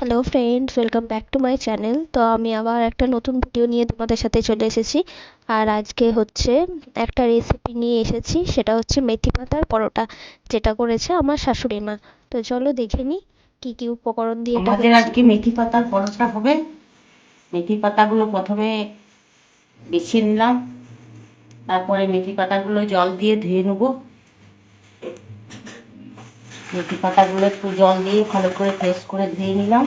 Hello friends welcome back to my channel তো আমি আবার একটা নতুন ভিডিও নিয়ে তোমাদের সাথে চলে এসেছি। আর আজকে হচ্ছে একটা রেসিপি নিয়ে এসেছি সেটা হচ্ছে মেথি পাতার পরোটা যেটা করেছে আমার শাশুড়ি মা। তো চলো দেখে নিই কী কী উপকরণ দিয়ে এটা আমাদের আজকে মেথি পাতার পরোটা হবে। মেথি পাতাগুলো প্রথমে বেছে নিলাম তারপরে মেথি পাতাগুলো জল দিয়ে ধুয়ে নেব। মেথি পাতাগুলো একটু জল দিয়ে ভালো করে ফ্রেশ করে ধুয়ে নিলাম।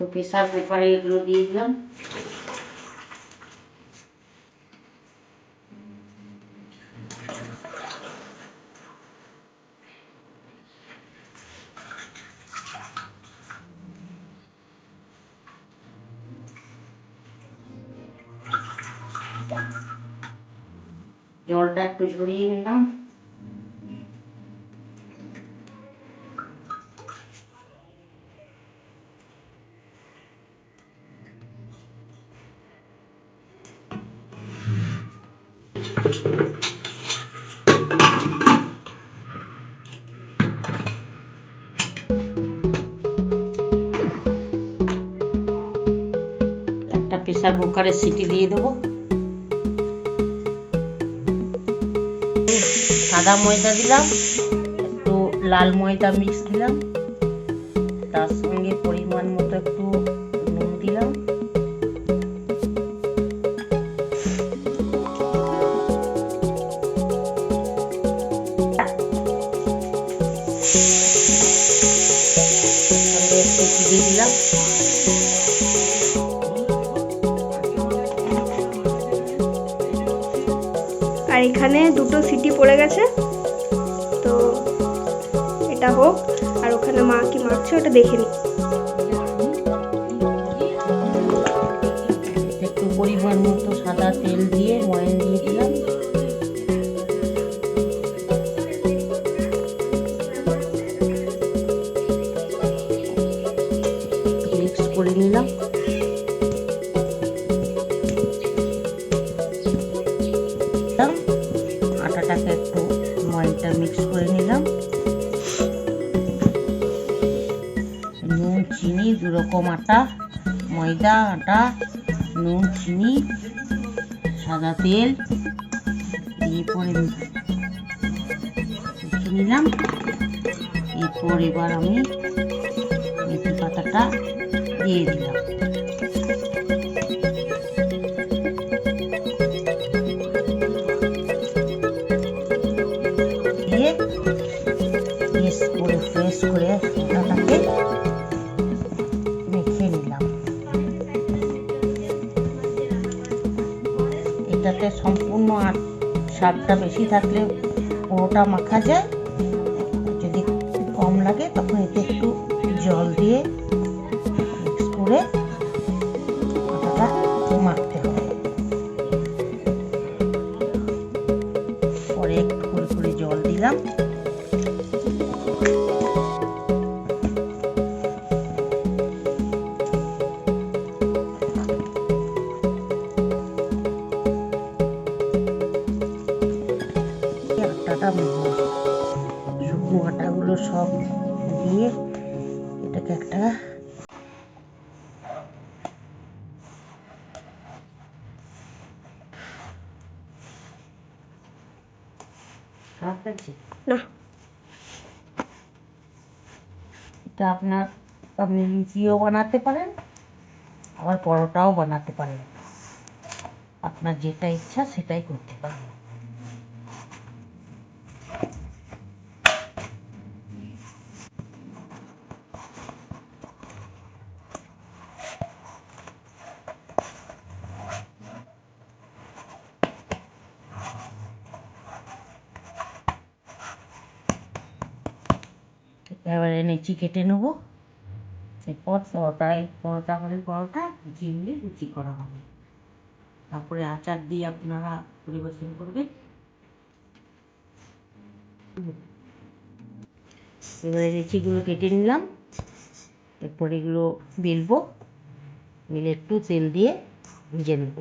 তো কুকারে এগুলো দিয়ে দিলাম। জলটা একটু ঝরিয়ে নিলাম। একটা প্রেসার কুকারে সিটি দিয়ে দেবো। সাদা ময়দা দিলাম, একটু লাল ময়দা মিক্স দিলাম, তার সঙ্গে পরিমাণ মতো একটু নুন দিলাম। সঙ্গে একটু দিলাম। এখানে দুটো সিটি পড়ে গেছে। তো এটা হোক, আর ওখানে মা কি মারছে ওটা দেখে নি। একটু পরিমাণ মতো সাদা তেল দিয়ে ময়ান দিয়ে দিলাম। করে নিলাম। নুন, চিনি দু রকম আটা, ময়দা, আটা, নুন, চিনি, সাদা তেল দিয়ে পরে নিলাম। এরপর এবার আমি মেথি পাতাটা দিয়ে দিলাম। এটাতে সম্পূর্ণ আর স্বাদটা বেশি থাকলে পুরোটা মাখা যায়, যদি কম লাগে তখন এতে একটু জল দিয়ে মিক্স করে একটা না। এটা আপনার, আপনি লুচিও বানাতে পারেন, আবার পরোটাও বানাতে পারেন। আপনার যেটা ইচ্ছা সেটাই করতে পারেন। এবারে নেচি কেটে নেব। এরপর পরোটায়, পরোটা করে পরোটা লুচি হলে লুচি করা হবে তারপরে আচার দিয়ে আপনারা পরিবেশন করবেন। এবারে লেচিগুলো কেটে নিলাম। এরপর এগুলো বেলবো। বেলে একটু তেল দিয়ে ভেজে নেব।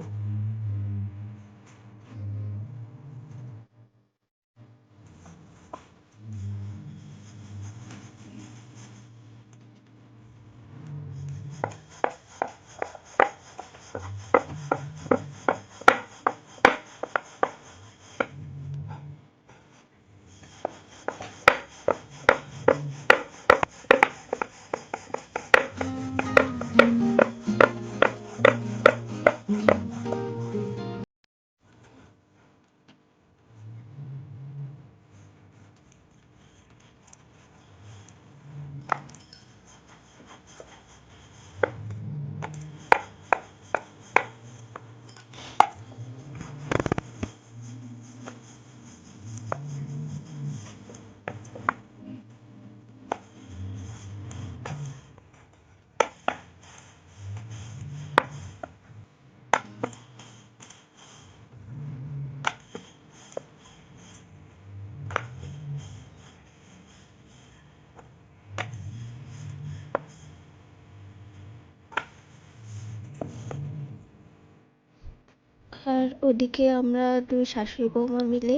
আর ওদিকে আমরা দুই শাশুড়ি বৌমা মিলে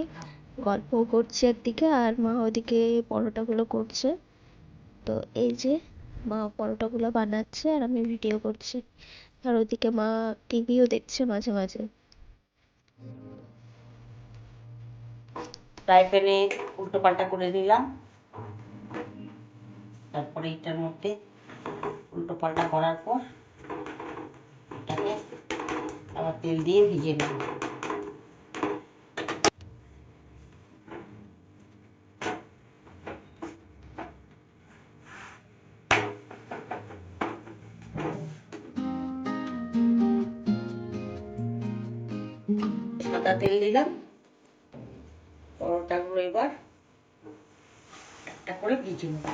গল্প করছি একদিকে আর মা ওদিকে পরোটাগুলো করছে। তো এই যে মা পরোটাগুলো বানাচ্ছে আর আমি ভিডিও করছি। আর ওদিকে মা টিভিও দেখছে মাঝে মাঝে। ফ্রাই প্যানে উল্টো পাল্টা করে দিলাম। তারপরে এটার মধ্যে উল্টো পাল্টা করার পর এটাকে আবার তেল দিয়ে ভিজে নেব সাদা তেল দিলাম পরোটাগুলো এবার একটা করে ভেজে নেব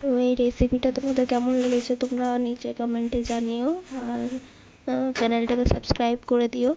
তো এই রেসিপিটা তোমাদের কেমন লেগেছে তোমরা নিচে কমেন্টে জানিও। আর চ্যানেলটাকে সাবস্ক্রাইব করে দিও।